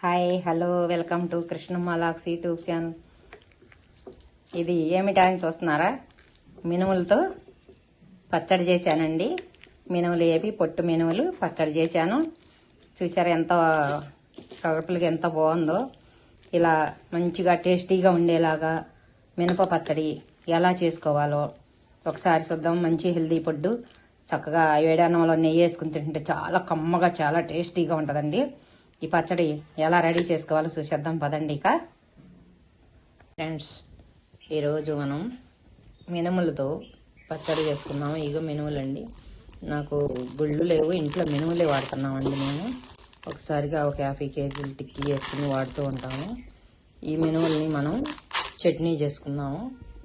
Hi hello welcome to Krishnamma lakhs YouTube channel. ఇది ఏమిటా అని చూస్తున్నారా మినుములతో పచ్చడి చేశానండి. మినుములు ఏవి పొట్టు మినుములు పచ్చడి చేశాను. చూసారా ఎంత కడుపులకి ఎంత బాగుందో. ఇలా మంచిగా టేస్టీగా ఉండేలాగా మినప పచ్చడి ఎలా చేసుకోవాలో. ఒకసారి చూద్దాం. మంచి హెల్దీ పొడ్డు. చక్కగా వేడన్నంలో నెయ్యి వేసుకుని తింటే చాలా కమ్మగా చాలా టేస్టీగా ఉంటుందండి. ఈ పచ్చడి ఎలా రెడీ చేసుకోవాలో చూసేద్దాం. పదండి ఇక. ఫ్రెండ్స్ ఈరోజు మనం మినుములతో పచ్చడి చేసుకున్నాము ఇగో మినుములండి. నాకు గుళ్ళు లేవు ఇంట్లో మినుములే వాడుతున్నామండి మేము ఒకసారిగా ఒక యాభై కేజీలు టిక్కీ వేసుకుని వాడుతూ ఉంటాము. ఈ మినుముల్ని మనం చట్నీ చేసుకున్నాము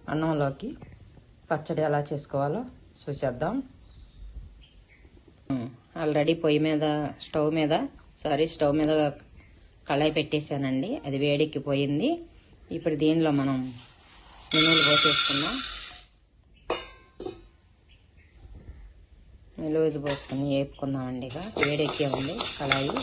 అన్నంలోకి పచ్చడి ఎలా చేసుకోవాలో చూసేద్దాం. ఆల్రెడీ పొయ్యి మీద స్టవ్ మీద సారీ స్టవ్ మీద కళాయి పెట్టేశానండి. అది వేడెక్కిపోయింది. ఇప్పుడు దీనిలో మనం మినుములు పోసేసుకున్నాం నిలువది పోసుకొని వేపుకుందామండి ఇక. వేడెక్కే ఉంది కళాయి.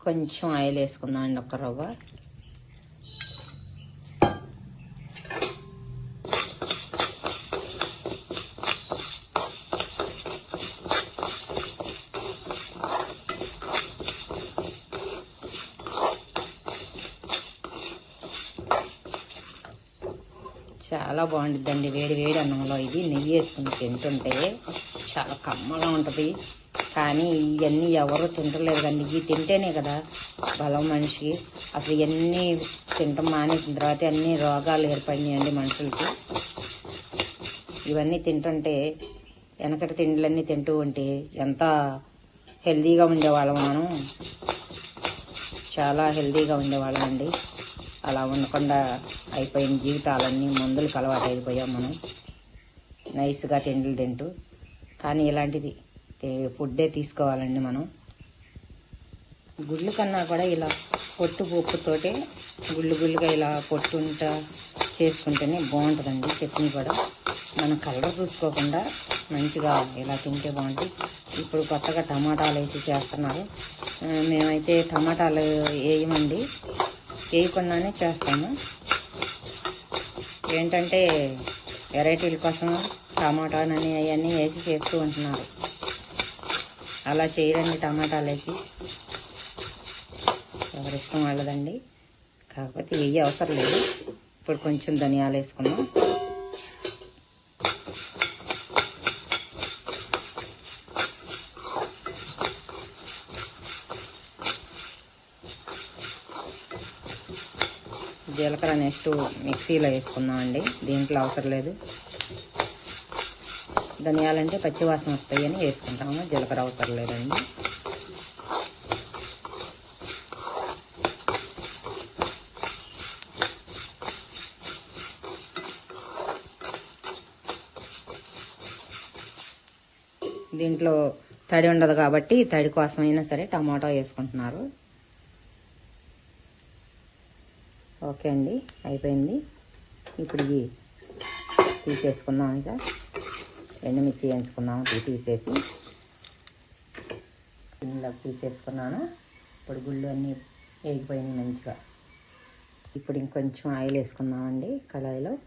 కొంచెం ఆయిల్ వేసుకుందామండి ఒక రవ్వ. చాలా బాగుంటుందండి వేడి వేడి అన్నంలో ఇది నెయ్యి వేసుకుని తింటుంటే చాలా కమ్మగా ఉంటుంది. కానీ ఇవన్నీ ఎవరు తింటలేరు కానీ ఇవి తింటేనే కదా బలం మనిషికి అసలు ఇవన్నీ తింటాం మానేసిన తర్వాత అన్ని రోగాలు ఏర్పడినాయండి మనుషులకి. ఇవన్నీ తింటుంటే వెనకటి తిండిలన్నీ తింటూ ఉంటే ఎంత హెల్దీగా ఉండేవాళ్ళం మనం. చాలా హెల్దీగా ఉండేవాళ్ళం అండి అలా ఉండకుండా అయిపోయిన జీవితాలన్నీ మందులకు అలవాటు అయిపోయాం మనం. నైస్గా తిండిలు తింటూ. కానీ ఇలాంటిది ఫుడ్డే తీసుకోవాలండి మనం. గుళ్ళు కన్నా కూడా ఇలా పొట్టు పప్పుతోటే గుళ్ళు గుళ్ళుగా ఇలా పొట్టుంట చేసుకుంటేనే బాగుంటుందండి చట్నీ కూడా. మనం కలర్ చూసుకోకుండా మంచిగా ఇలా తింటే బాగుంటుంది. ఇప్పుడు కొత్తగా టమాటాలు వేసి చేస్తున్నారు. మేమైతే టమాటాలు వేయమండి. వేయకుండానే చేస్తాము. ఏంటంటే వెరైటీల కోసం టమాటాలని అవన్నీ వేసి చేస్తూ ఉంటున్నారు. అలా చేయరండి టమాటాలు వేసి ఎవరిష్టం వాళ్ళదండి. కాకపోతే ఇవి అవసరం లేదు. ఇప్పుడు కొంచెం ధనియాలు వేసుకున్నాం జీలకర్ర నెక్స్ట్ మిక్సీలో వేసుకుందామండి. దీంట్లో అవసరం లేదు. ధనియాలంటే పచ్చివాసన వస్తాయని వేసుకుంటాము. జీలకర్ర అవసరం లేదండి. దీంట్లో తడి ఉండదు కాబట్టి తడి కోసమైనా సరే టమాటా వేసుకుంటున్నారు. ఓకే అండి అయిపోయింది. ఇప్పుడు ఇవి తీసేసుకుందాం ఇక. ఎండుమిర్చి వేయించుకున్నాము తీసేసి. ఇందులో తీసేసుకున్నాను. ఇప్పుడు గుళ్ళు అన్నీ వేగిపోయింది మంచిగా. ఇప్పుడు ఇంకొంచెం ఆయిల్ వేసుకుందామండి కళాయిలో.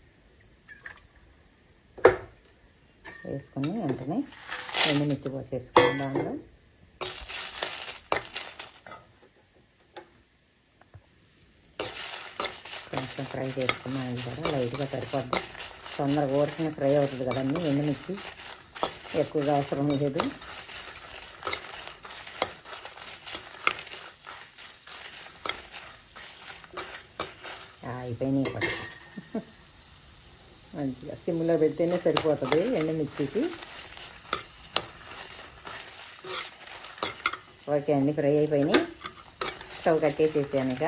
వేసుకుని వెంటనే ఎండుమిర్చి పోసేసుకున్నాం దానిలో కొంచెం ఫ్రై చేసుకున్నాం ఇది కూడా లైట్గా సరిపోద్ది. తొందరగా ఊరికిన ఫ్రై అవుతుంది కదండి ఎండుమిర్చి ఎక్కువగా అవసరం లేదు. అయిపోయినాయి కూడా మంచిగా సిమ్లో పెడితేనే సరిపోతుంది ఎండుమిర్చికి. ఓకే అండి ఫ్రై అయిపోయినాయి. స్టవ్ కట్టేసేసాను ఇక.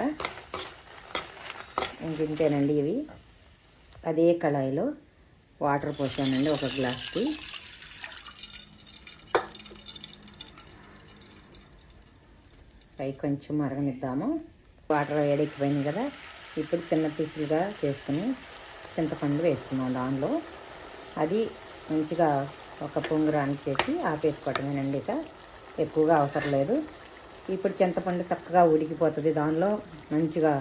ఇంకింతేనండి ఇవి. అదే కళాయిలో వాటర్ పోసానండి ఒక గ్లాస్కి. పై కొంచెం మరగనిద్దాము. వాటర్ వేడెక్కిపోయింది కదా ఇప్పుడు చిన్న పీసులుగా చేసుకుని చింతపండు వేసుకున్నాం దానిలో. అది మంచిగా ఒక పొంగురాన్ని చేసి ఆపేసుకోవటమేనండి ఇక. ఎక్కువగా అవసరం లేదు. ఇప్పుడు చింతపండు చక్కగా ఉడికిపోతుంది దానిలో మంచిగా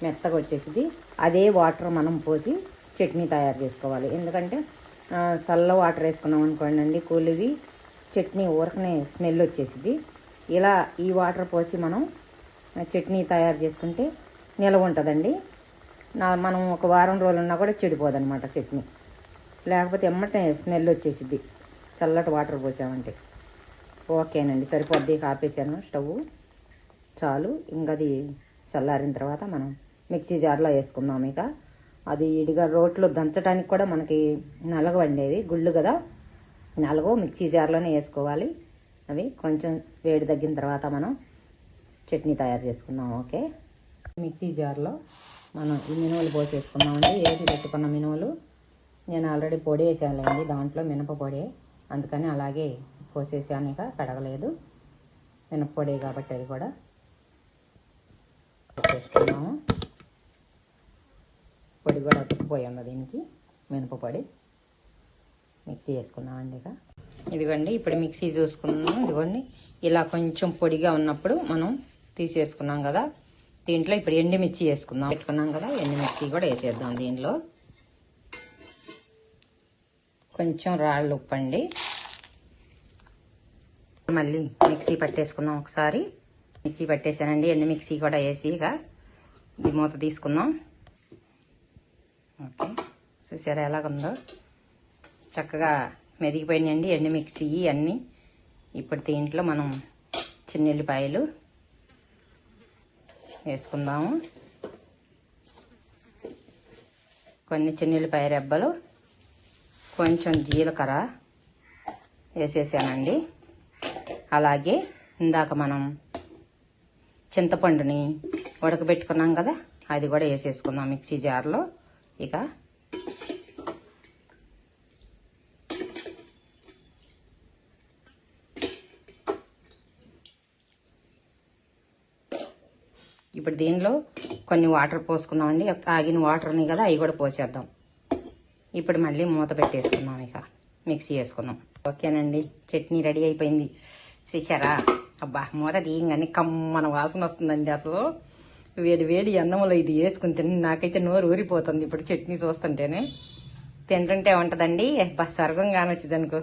మెత్తగా వచ్చేసింది అదే వాటర్ మనం పోసి చట్నీ తయారు చేసుకోవాలి. ఎందుకంటే చల్ల వాటర్ వేసుకున్నాం అనుకోండి అండి కూలివి చట్నీ ఊరకనే స్మెల్ వచ్చేసింది ఇలా ఈ వాటర్ పోసి మనం చట్నీ తయారు చేసుకుంటే నిలవ ఉంటుందండి. నా మనం ఒక వారం రోజులు ఉన్నా కూడా చెడిపోదనమాట చట్నీ. లేకపోతే ఎమ్మటే స్మెల్ వచ్చేసిద్ది. చల్లటి వాటర్ పోసామంటే. ఓకేనండి సరిపోద్ది. ఆపేసాను స్టవ్ చాలు. ఇంకా అది చల్లారిన తర్వాత మనం మిక్సీ జార్లో వేసుకున్నాం ఇక. అది ఇడిగా రోట్లో దంచడానికి కూడా మనకి నలగవండేవి గుళ్ళు కదా. నలుగు మిక్సీ జార్లోనే వేసుకోవాలి. అవి కొంచెం వేడి తగ్గిన తర్వాత మనం చట్నీ తయారు చేసుకున్నాం ఓకే? మిక్సీ జార్లో మనం ఈ మినుములు పోసేసుకున్నామండి వేసి పెట్టుకున్న మినుములు నేను ఆల్రెడీ పొడి వేసానులేండి దాంట్లో మినప పొడి. అందుకని అలాగే పోసేసాను ఇక కడగలేదు. మినప్పొడి కాబట్టి అది కూడా చేసుకున్నాము పొడి కూడా ఉతుక్కుపోయింది దీనికి. మినపపొడి మిక్సీ వేసుకున్నామండి ఇక. ఇదిగోండి ఇప్పుడు మిక్సీ చూసుకున్నాం ఇదిగోండి ఇలా కొంచెం పొడిగా ఉన్నప్పుడు మనం తీసేసుకున్నాం కదా. దీంట్లో ఇప్పుడు ఎండుమిర్చి వేసుకుందాం. పెట్టుకున్నాం కదా ఎండుమిర్చి కూడా వేసేద్దాం దీనిలో కొంచెం రాళ్ళు ఉప్పండి. మళ్ళీ మిక్సీ పట్టేసుకుందాం ఒకసారి. మిక్సీ పట్టేసానండి ఎండు మిక్సీ కూడా వేసి ఇక ఇది మూత తీసుకుందాం. ఓకే. చూసారా ఎలాగుందో? చక్కగా మెదిగిపోయినాయండి ఎండు మిక్సీ అన్నీ ఇప్పుడు దీంట్లో మనం చిన్నెల్లిపాయలు వేసుకుందాము. కొన్ని చిన్నెల్లిపాయ రెబ్బలు కొంచెం జీలకర్ర వేసేసానండి. అలాగే ఇందాక మనం చింతపండుని ఉడకబెట్టుకున్నాం కదా అది కూడా వేసేసుకుందాం మిక్సీ జార్లో. ఇక. ఇప్పుడు దీనిలో కొన్ని వాటర్ పోసుకుందామండి. ఆగిన వాటర్ ఉన్నాయి కదా అవి కూడా పోసేద్దాం. ఇప్పుడు మళ్ళీ మూత పెట్టేసుకుందాం ఇక. మిక్సీ వేసుకుందాం. ఓకేనండి చట్నీ రెడీ అయిపోయింది. చూసారా అబ్బా మూత తీయంగానే కమ్మన వాసన వస్తుందండి అసలు. వేడి వేడి అన్నంలో ఇది వేసుకుని తిని నాకైతే నోరు ఊరిపోతుంది ఇప్పుడు చట్నీ చూస్తుంటేనే. తింటుంటే ఉంటుందండి. అబ్బా స్వర్గం కానొచ్చింది అనుకో.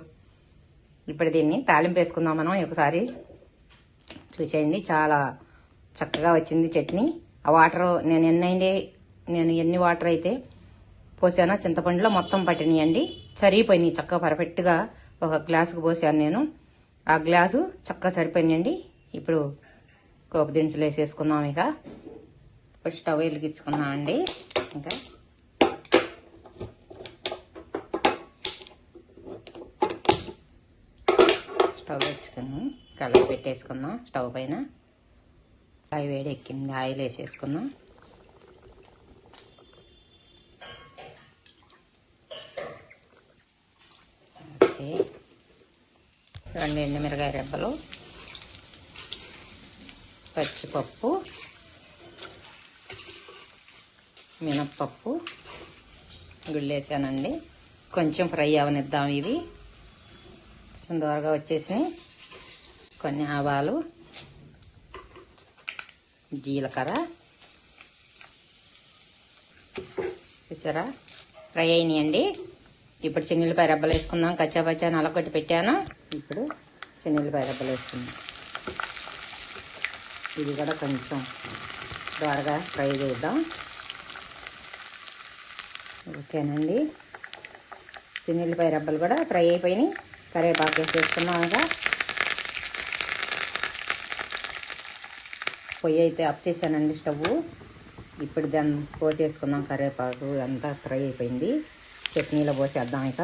ఇప్పుడు దీన్ని తాలింపు వేసుకుందాం మనం ఒకసారి. చూసేయండి చాలా చక్కగా వచ్చింది చట్నీ. ఆ వాటర్ నేను ఎన్నైంది? నేను ఎన్ని వాటర్ అయితే పోసానో చింతపండులో మొత్తం పట్టినాయండి. సరిపోయినాయి చక్కగా పర్ఫెక్ట్గా ఒక గ్లాసుకు పోసాను నేను. ఆ గ్లాసు చక్కగా సరిపోయినాయండి. ఇప్పుడు కోపు దినుసులు వేసేసుకుందాం ఇక. ఇప్పుడు స్టవ్ వెలిగించుకుందాం అండి. ఇంకా స్టవ్ వేసుకుని కలర్ పెట్టేసుకుందాం స్టవ్ పైన. కాయ వేడి ఎక్కింది ఆయిల్ వేసేసుకుందాం. రెండు ఎండుమిరకాయ రెబ్బలు పచ్చిపప్పు మినప్పప్పు గుళ్ళేసానండి. కొంచెం ఫ్రై అవనిద్దాం ఇవి. కొంచెం దూరగా వచ్చేసి కొన్ని ఆవాలు జీలకర్ర. చూసారా? ఫ్రై అయినాయండి. ఇప్పుడు చెన్నెల్లిపాయ రెబ్బలు వేసుకుందాం. కచ్చాపచ్చా నలగొట్టి పెట్టాను. ఇప్పుడు చెన్నెల్లిపాయ రెబ్బలు వేసుకుందాం. ఇది కూడా కొంచెం దోరగా ఫ్రై చేద్దాం. ఓకేనండి. చిన్నెల్లిపాయ రబ్బలు కూడా ఫ్రై అయిపోయినాయి. కరివేపాకు వేసేసుకున్నాం ఇంకా. పొయ్యి అయితే ఆఫ్ చేశానండి స్టవ్. ఇప్పుడు దాన్ని పోసేసుకుందాం కరివేపాకు. అంతా ఫ్రై అయిపోయింది. చట్నీలో పోసేద్దాం ఇక.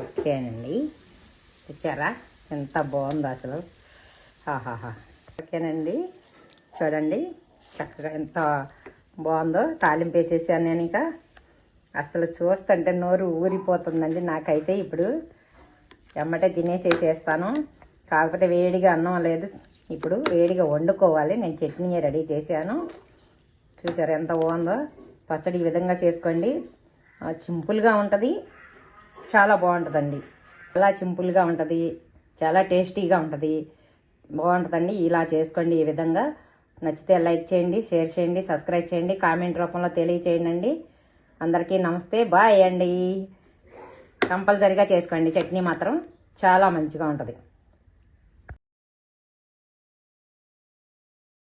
ఓకేనండి. తెచ్చారా? ఎంత బాగుందో అసలు. హాహాహా ఓకేనండి. చూడండి. చక్కగా ఎంత బాగుందో తాలింపు వేసేసాను నేను ఇంకా. అసలు చూస్తుంటే నోరు ఊరిపోతుందండి నాకైతే ఇప్పుడు. ఎమ్మటే తినేసేసేస్తాను కాకపోతే వేడిగా అన్నం లేదు. ఇప్పుడు వేడిగా వండుకోవాలి. నేను చట్నీ రెడీ చేశాను. చూసారు ఎంత బాగుందో? పచ్చడి ఈ విధంగా చేసుకోండి. సింపుల్గా ఉంటుంది. చాలా బాగుంటుందండి. చాలా సింపుల్గా ఉంటుంది. చాలా టేస్టీగా ఉంటుంది. బాగుంటుందండి. ఇలా చేసుకోండి ఈ విధంగా. నచ్చితే లైక్ చేయండి షేర్ చేయండి సబ్స్క్రైబ్ చేయండి కామెంట్ రూపంలో తెలియచేయండి. అందరికీ నమస్తే బాయ్ అండి. కంపల్సరిగా చేసుకోండి చట్నీ మాత్రం చాలా మంచిగా ఉంటుంది.